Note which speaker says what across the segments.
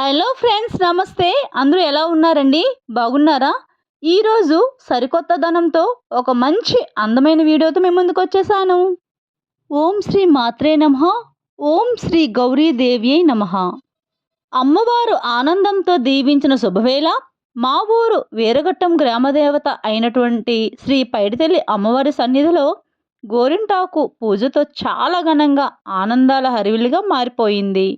Speaker 1: Hello friends నమస్తే. అందరూ ఎలా ఉన్నారండి? బాగున్నారా? ఈరోజు సరికొత్త ధనంతో ఒక మంచి అందమైన వీడియోతో మేము ముందుకు వచ్చేసాను. ఓం శ్రీ మాత్రే నమ. ఓం శ్రీ గౌరీదేవి నమ. అమ్మవారు ఆనందంతో దీవించిన శుభవేళ మా ఊరు వీరఘట్టం గ్రామదేవత అయినటువంటి శ్రీ పైడితల్లి అమ్మవారి సన్నిధిలో గోరింటాకు పూజతో చాలా ఘనంగా ఆనందాల హరివిల్లుగా మారిపోయింది.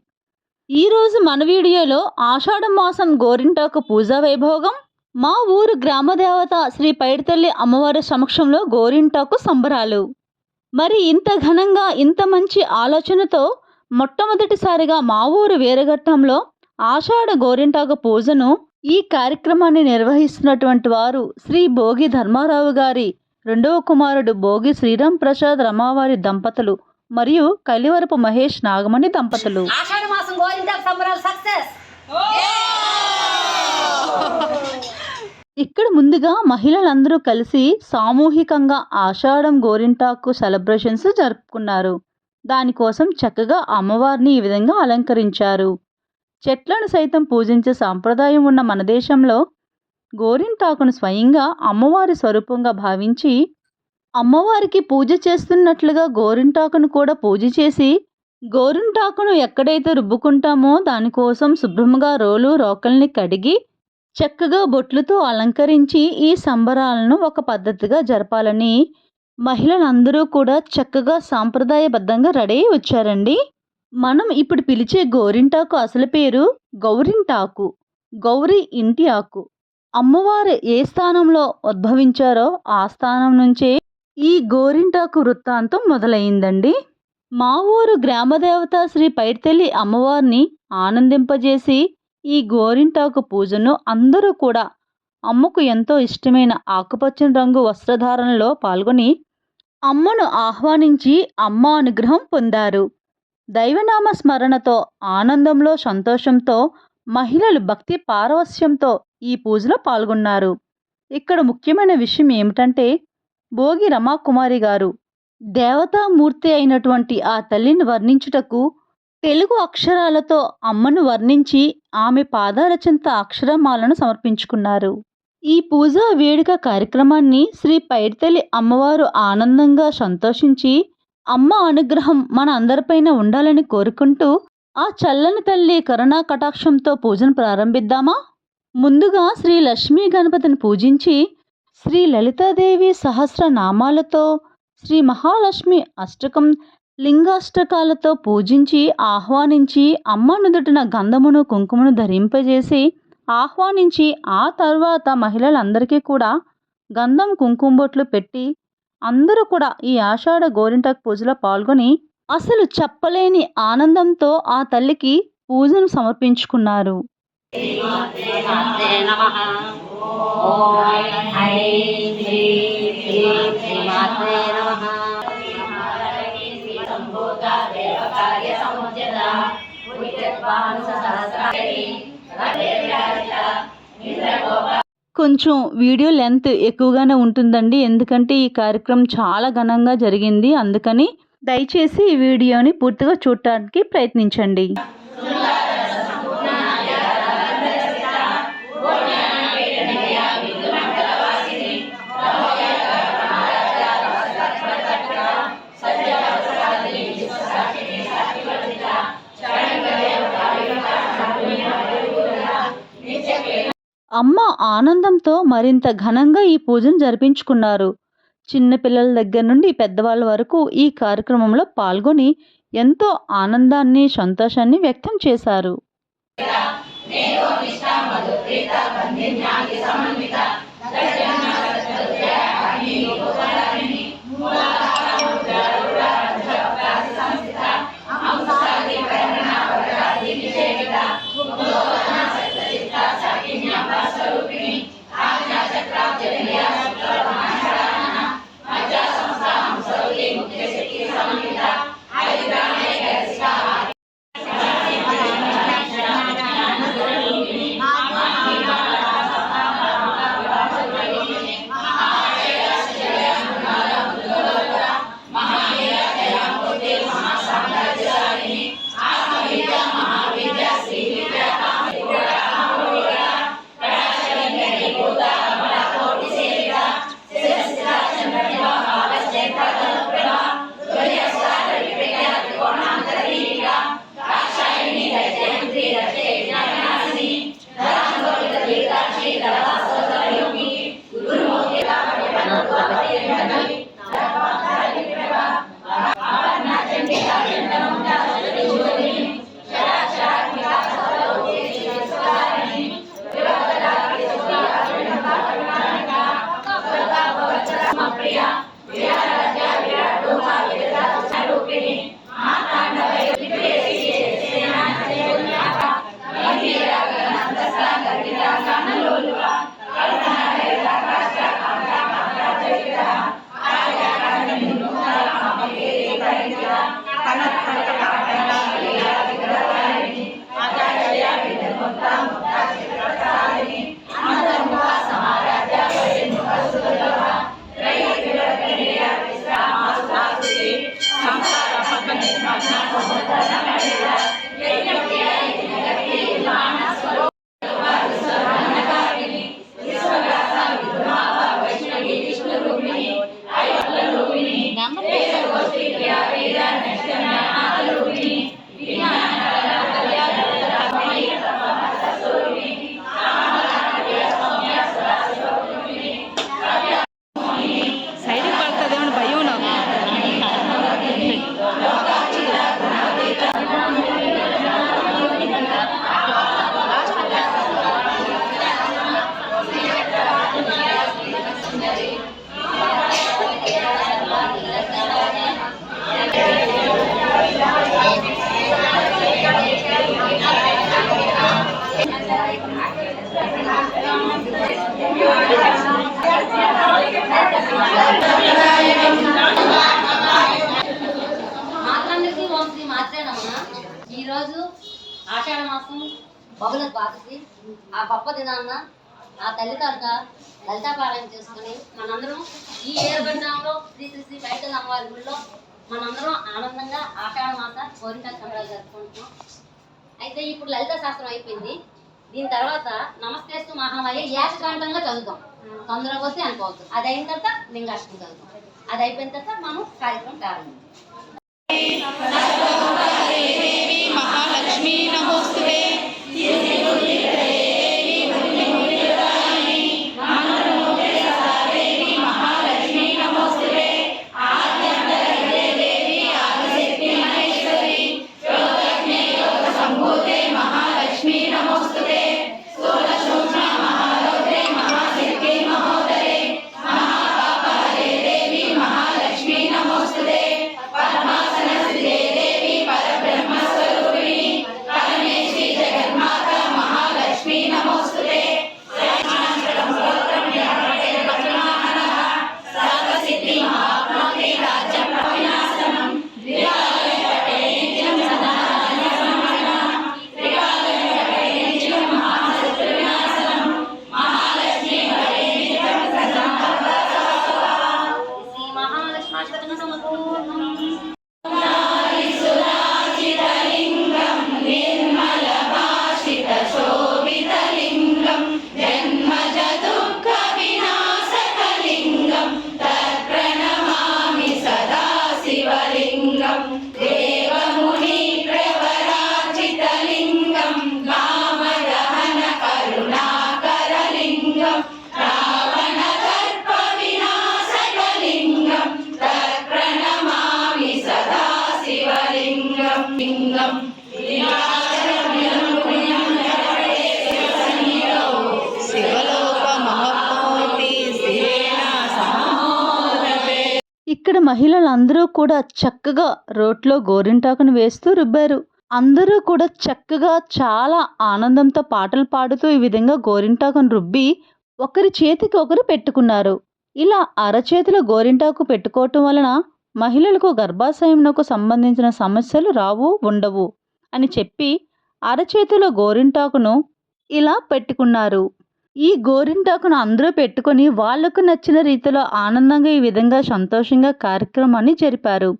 Speaker 1: ఈరోజు మన వీడియోలో ఆషాఢ మాసం గోరింటాకు పూజా వైభోగం. మా ఊరు గ్రామదేవత శ్రీ పైడితల్లి అమ్మవారి సమక్షంలో గోరింటాకు సంబరాలు. మరి ఇంత ఘనంగా ఇంత మంచి ఆలోచనతో మొట్టమొదటిసారిగా మా ఊరు వీరఘట్టంలో ఆషాఢ గోరింటాకు పూజను ఈ కార్యక్రమాన్ని నిర్వహిస్తున్నటువంటి వారు శ్రీ భోగి ధర్మారావు గారి రెండవ కుమారుడు భోగి శ్రీరామ్ ప్రసాద్ రమావారి దంపతులు. మరియు కలివరపు మహేష్ నాగమణి దంపతులు. ఇక్కడ ముందుగా మహిళలందరూ కలిసి సామూహికంగా ఆషాఢం గోరింటాకు సెలబ్రేషన్స్ జరుపుకున్నారు. దానికోసం చక్కగా అమ్మవారిని ఈ విధంగా అలంకరించారు. చెట్లను సైతం పూజించే సాంప్రదాయం ఉన్న మన దేశంలో గోరింటాకును స్వయంగా అమ్మవారి స్వరూపంగా భావించి అమ్మవారికి పూజ చేస్తున్నట్లుగా గోరింటాకును కూడా పూజ చేసి గోరింటాకును ఎక్కడైతే రుబ్బుకుంటామో దానికోసం శుభ్రంగా రోలు రోకల్ని కడిగి చక్కగా బొట్లతో అలంకరించి ఈ సంబరాలను ఒక పద్ధతిగా జరపాలని మహిళలందరూ కూడా చక్కగా సాంప్రదాయబద్ధంగా రెడీ అయి వచ్చారండి. మనం ఇప్పుడు పిలిచే గోరింటాకు అసలు పేరు గౌరింటాకు గౌరి ఇంటి ఆకు. అమ్మవారు ఏ స్థానంలో ఉద్భవించారో ఆ స్థానం నుంచే ఈ గోరింటాకు వృత్తాంతం మొదలైందండి. మా ఊరు గ్రామదేవత శ్రీ పైడితల్లి అమ్మవారిని ఆనందింపజేసి ఈ గోరింటాకు పూజను అందరూ కూడా అమ్మకు ఎంతో ఇష్టమైన ఆకుపచ్చని రంగు వస్త్రధారణలో పాల్గొని అమ్మను ఆహ్వానించి అమ్మ అనుగ్రహం పొందారు. దైవనామ స్మరణతో ఆనందంలో సంతోషంతో మహిళలు భక్తి పారవస్యంతో ఈ పూజలో పాల్గొన్నారు. ఇక్కడ ముఖ్యమైన విషయం ఏమిటంటే భోగి రమాకుమారి గారు. దేవతామూర్తి అయినటువంటి ఆ తల్లిని వర్ణించుటకు తెలుగు అక్షరాలతో అమ్మను వర్ణించి ఆమె పాదాల చెంత అక్షరమాలను సమర్పించుకున్నారు. ఈ పూజా వేడుక కార్యక్రమాన్ని శ్రీ పైడితల్లి అమ్మవారు ఆనందంగా సంతోషించి అమ్మ అనుగ్రహం మన అందరిపైన ఉండాలని కోరుకుంటూ ఆ చల్లని తల్లి కరుణా కటాక్షంతో పూజను ప్రారంభిద్దామా? ముందుగా శ్రీ లక్ష్మీ గణపతిని పూజించి శ్రీ లలితాదేవి సహస్ర నామాలతో శ్రీ మహాలక్ష్మి అష్టకం లింగాష్టకాలతో పూజించి ఆహ్వానించి అమ్మ నుదుటిన గంధమును కుంకుమను ధరింపజేసి ఆహ్వానించి ఆ తర్వాత మహిళలందరికీ కూడా గంధం కుంకుమ బొట్లు పెట్టి అందరూ కూడా ఈ ఆషాఢ గోరింటాకు పూజలో పాల్గొని అసలు చెప్పలేని ఆనందంతో ఆ తల్లికి పూజను సమర్పించుకున్నారు.
Speaker 2: ఓం ఐం శ్రీమాత్రే నమః
Speaker 1: కొంచెం వీడియో లెంత్ ఎక్కువగానే ఉంటుందండి. ఎందుకంటే ఈ కార్యక్రమం చాలా ఘనంగా జరిగింది. అందుకని దయచేసి ఈ వీడియోని పూర్తిగా చూడటానికి ప్రయత్నించండి. అమ్మ ఆనందంతో మరింత ఘనంగా ఈ పూజను జరిపించుకున్నారు. చిన్నపిల్లల దగ్గర నుండి పెద్దవాళ్ళ వరకు ఈ కార్యక్రమంలో పాల్గొని ఎంతో ఆనందాన్ని సంతోషాన్ని వ్యక్తం చేశారు. సమన్విత మనందరం ఈ ఏరుగడ్డంలో శ్రీ శ్రీ శ్రీ వైకల్ అమ్మవారి గుడిలో మనందరం ఆనందంగా ఆషాఢ మాస గోరింట సంబరాలు జరుపుకుంటున్నాం. అయితే ఇప్పుడు లలిత శాస్త్రం అయిపోయింది. దీని తర్వాత నమస్తేస్తు మహామాయ ఏకకాంతంగా చదువుతాం. తొందరగా వస్తే అనుకోవచ్చు అది అయిన తర్వాత లింగాష్టం చదువుతాం. అది అయిపోయిన తర్వాత మనం కార్యక్రమం ప్రారంభించాం
Speaker 3: మహాలక్ష్మీ నమోస్తుతే.
Speaker 1: ఇక్కడ మహిళలందరూ కూడా చక్కగా రోట్లో గోరింటాకును వేస్తూ రుబ్బారు. అందరూ కూడా చక్కగా చాలా ఆనందంతో పాటలు పాడుతూ ఈ విధంగా గోరింటాకును రుబ్బి ఒకరి చేతికి ఒకరు పెట్టుకున్నారు. ఇలా అరచేతిలో గోరింటాకు పెట్టుకోవటం వలన మహిళలకు గర్భాశయంకు సంబంధించిన సమస్యలు రావు ఉండవు అని చెప్పి అరచేతిలో గోరింటాకును ఇలా పెట్టుకున్నారు. ఈ గోరింటాకును అందరూ పెట్టుకొని వాళ్ళకు నచ్చిన రీతిలో ఆనందంగా ఈ విధంగా సంతోషంగా కార్యక్రమాన్ని జరిపారు.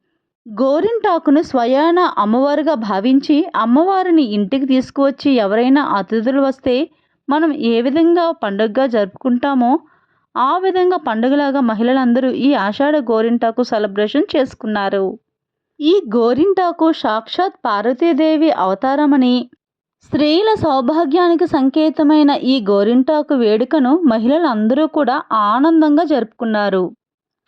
Speaker 1: గోరింటాకును స్వయాన అమ్మవారుగా భావించి అమ్మవారిని ఇంటికి తీసుకువచ్చి ఎవరైనా అతిథులు వస్తే మనం ఏ విధంగా పండుగగా జరుపుకుంటామో ఆ విధంగా పండుగలాగా మహిళలందరూ ఈ ఆషాఢ గోరింటాకు సెలబ్రేషన్ చేసుకున్నారు. ఈ గోరింటాకు సాక్షాత్ పార్వతీదేవి అవతారమని స్త్రీల సౌభాగ్యానికి సంకేతమైన ఈ గోరింటాకు వేడుకను మహిళలందరూ కూడా ఆనందంగా జరుపుకున్నారు.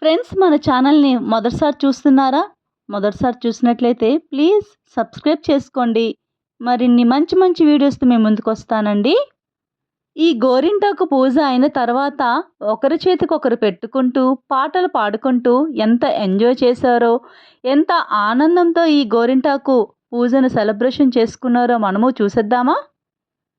Speaker 1: ఫ్రెండ్స్ మన ఛానల్ని మొదటిసారి చూస్తున్నారా? మొదటిసారి చూసినట్లయితే ప్లీజ్ సబ్స్క్రైబ్ చేసుకోండి. మరిన్ని మంచి మంచి వీడియోస్తో మేము ముందుకు వస్తానండి. ఈ గోరింటాకు పూజ అయిన తర్వాత ఒకరి చేతికి ఒకరు పెట్టుకుంటూ పాటలు పాడుకుంటూ ఎంత ఎంజాయ్ చేశారో ఎంత ఆనందంతో ఈ గోరింటాకు పూజను సెలబ్రేషన్ చేసుకున్నారో మనము చూసేద్దామా?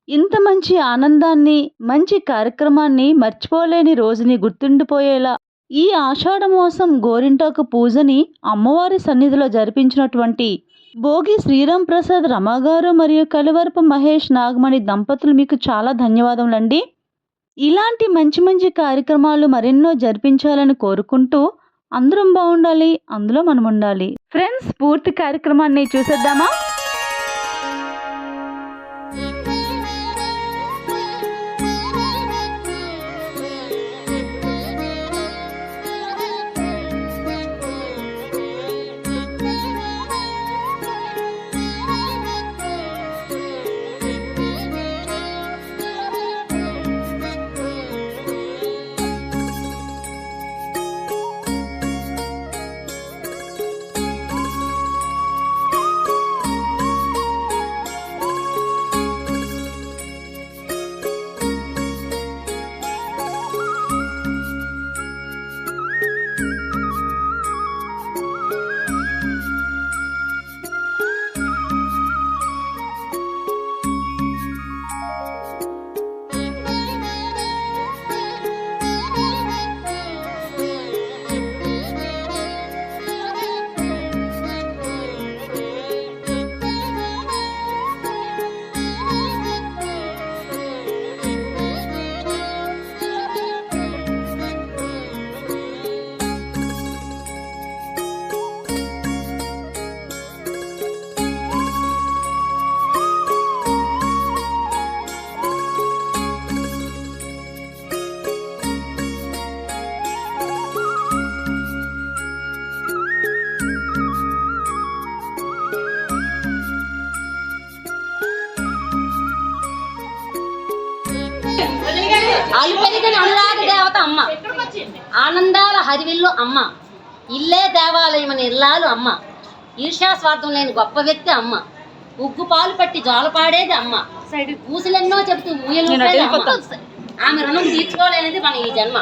Speaker 1: ఇంత మంచి ఆనందాన్ని మంచి కార్యక్రమాన్ని మర్చిపోలేని రోజుని గుర్తుండిపోయేలా ఈ ఆషాఢ మాసం గోరింటాకు పూజని అమ్మవారి సన్నిధిలో జరిపించినటువంటి భోగి శ్రీరామ్ ప్రసాద్ రమాగారు మరియు కలివరపు మహేష్ నాగమణి దంపతులు మీకు చాలా ధన్యవాదములండి. ఇలాంటి మంచి మంచి కార్యక్రమాలు మరెన్నో జరిపించాలని కోరుకుంటూ అందరం బాగుండాలి అందులో మనం ఉండాలి ఫ్రెండ్స్ పూర్తి కార్యక్రమాన్ని చూసేద్దామా?
Speaker 3: అలు పెరిగిన అనురాగ దేవత అమ్మ. ఆనందాల హరివిల్లు అమ్మ. ఇల్లే దేవాలయం అని ఇల్లాలు అమ్మ. ఈర్ష్యా స్వార్థం లేని గొప్ప వ్యక్తి అమ్మ. ఉగ్గు పాలు పట్టి జోలపాడేది అమ్మ. ఊసులెన్నో చెబుతూ ఊయలు. ఆమె రుణం తీర్చుకోలేనిది మన ఈ జన్మ.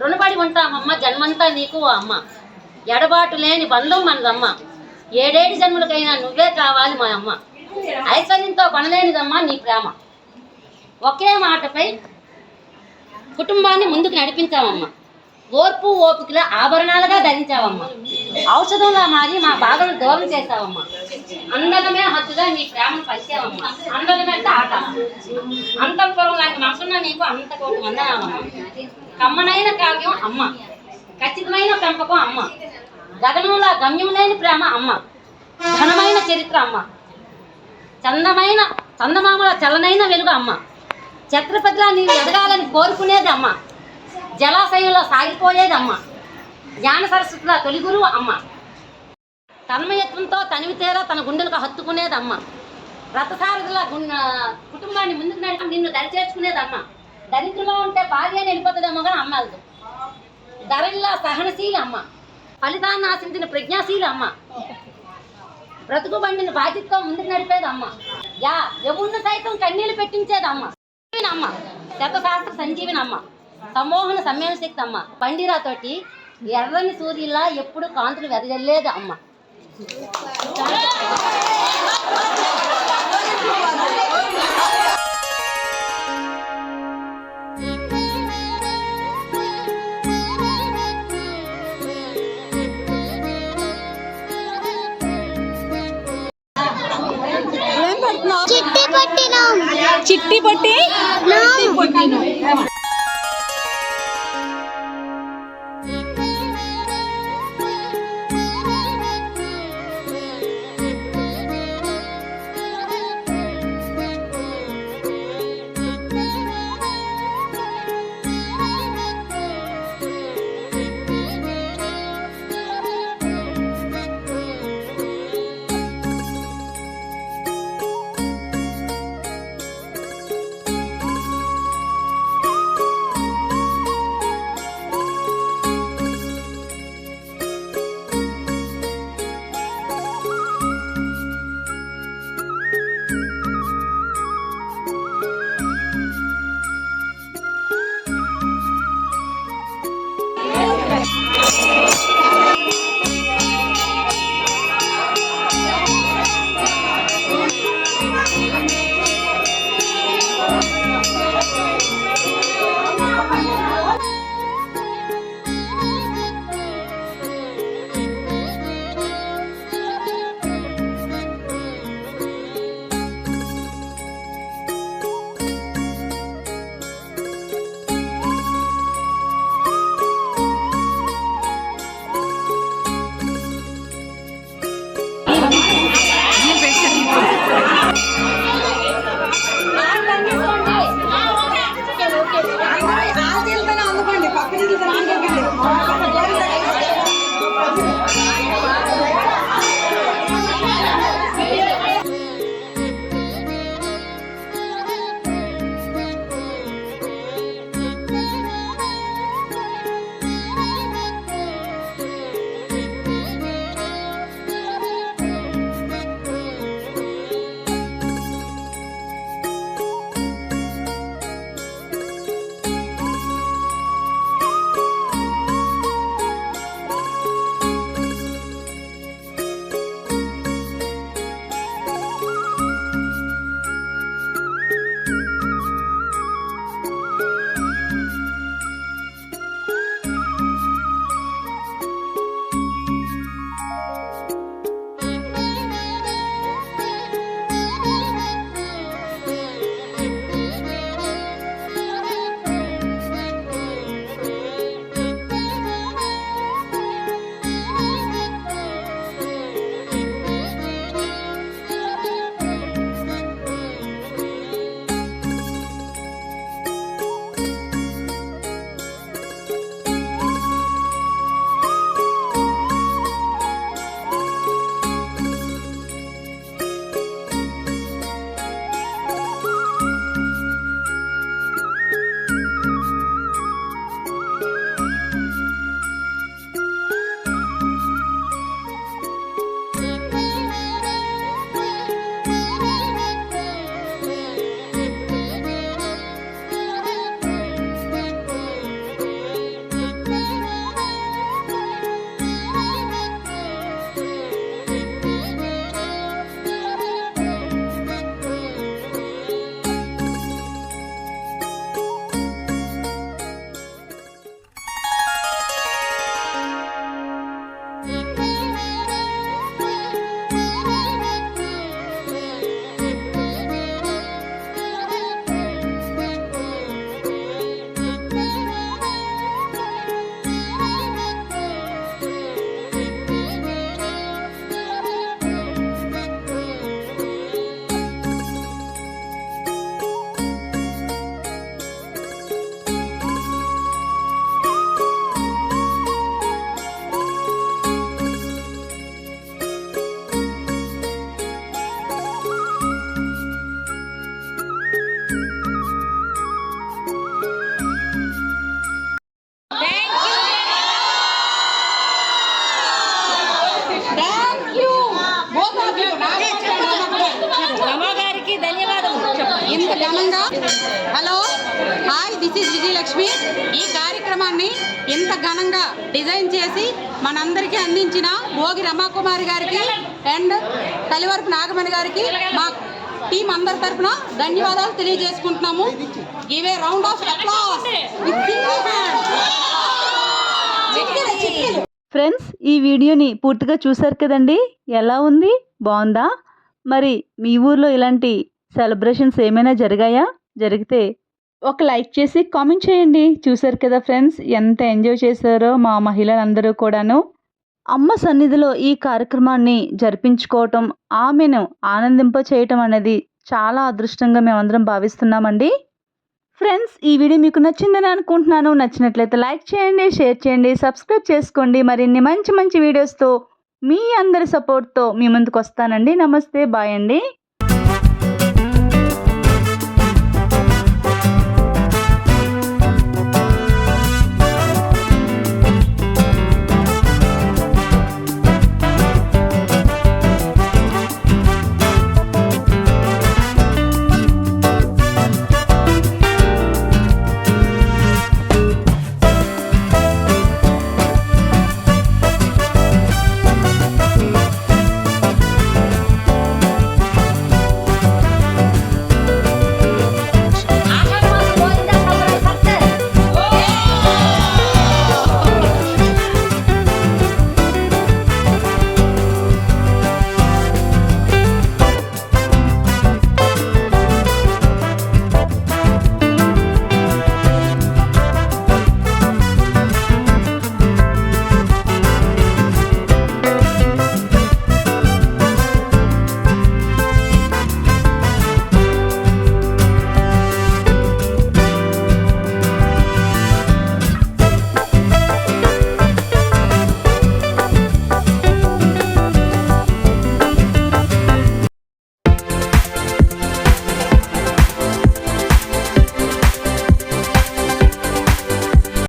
Speaker 3: రుణపడి ఉంటామమ్మ జన్మంతా నీకు ఓ అమ్మ. ఎడబాటు లేని బంధం మనదమ్మ. ఏడేడు జన్మలకైనా నువ్వే కావాలి మా అమ్మ. ఐశ్వర్యంతో కొనలేనిదమ్మా నీ ప్రేమ. ఒకే మాటపై కుటుంబాన్ని ముందుకు నడిపించామమ్మా ఓర్పు ఓపికల ఆభరణాలుగా ధరించావమ్మా. ఔషధంలా మారి మా బాధను దూరం చేశావమ్మా. అందరమే హద్దుగా నీ ప్రేమను పంచావమ్మా అందరమే ఆట అంతఃపురం లాంటి మనసున్న నీకు అంత కోటి కమ్మనైన కావ్యం అమ్మ. ఖచ్చితమైన పెంపకం అమ్మ. గగనంలా గమ్యములైన ప్రేమ అమ్మ. ఘనమైన చరిత్ర అమ్మ. చందమైన చందమామల చల్లనైన వెలుగు అమ్మ. ఛత్రపతిలా నీవు ఎదగాలని కోరుకునేది అమ్మ జలాశయంలో సాగిపోయేది అమ్మ జ్ఞాన సరస్వతిలా తొలి గురువు అమ్మ. తన్మయత్వంతో తనివితేరా తన గుండెలకు హత్తుకునేది అమ్మ రథసారథుల కుటుంబాన్ని ముందుకు నడిపి నిన్ను దరిచేర్చుకునేది అమ్మ దరిద్రంలో ఉంటే భార్య వెళ్ళిపోతుందేమో కానీ అమ్మ ధరల్లా సహనశీలి అమ్మ ఫలితాన్ని ఆశించిన ప్రజ్ఞాశీలి అమ్మ బ్రతుకు బండిని బాధ్యతతో ముందుకు నడిపేది అమ్మ యా యమున్న సైతం కన్నీళ్ళు పెట్టించేది అమ్మ. శతశాస్త్ర సంజీవిని అమ్మ. సమ్మోహన సమ్మేళన శక్తి అమ్మ. పండిరాతోటి ఎర్రని సూర్యులా ఎప్పుడు కాంతులు వెదజల్లేదు అమ్మ.
Speaker 4: చిట్టి
Speaker 2: పట్టి
Speaker 5: ధన్యవాదాలు తెలియజేసుకుంటున్నాము. ఇవే రౌండ్ ఆఫ్ అప్లాస్
Speaker 1: ఫ్రెండ్స్ ఈ వీడియోని పూర్తిగా చూశారు కదండి? ఎలా ఉంది? బాగుందా? మరి మీ ఊర్లో ఇలాంటి సెలబ్రేషన్స్ ఏమైనా జరిగాయా? జరిగితే ఒక లైక్ చేసి కామెంట్ చేయండి. చూశారు కదా ఫ్రెండ్స్ ఎంత ఎంజాయ్ చేశారో మా మహిళలందరూ కూడాను. అమ్మ సన్నిధిలో ఈ కార్యక్రమాన్ని జరిపించుకోవటం ఆమెను ఆనందింప చేయటం అనేది చాలా అదృష్టంగా మేమందరం భావిస్తున్నామండి. ఫ్రెండ్స్ ఈ వీడియో మీకు నచ్చిందని అనుకుంటున్నాను. నచ్చినట్లయితే లైక్ చేయండి షేర్ చేయండి సబ్స్క్రైబ్ చేసుకోండి. మరిన్ని మంచి మంచి వీడియోస్తో మీ అందరి సపోర్ట్తో మీ ముందుకు వస్తానండి. నమస్తే బాయ్ అండి.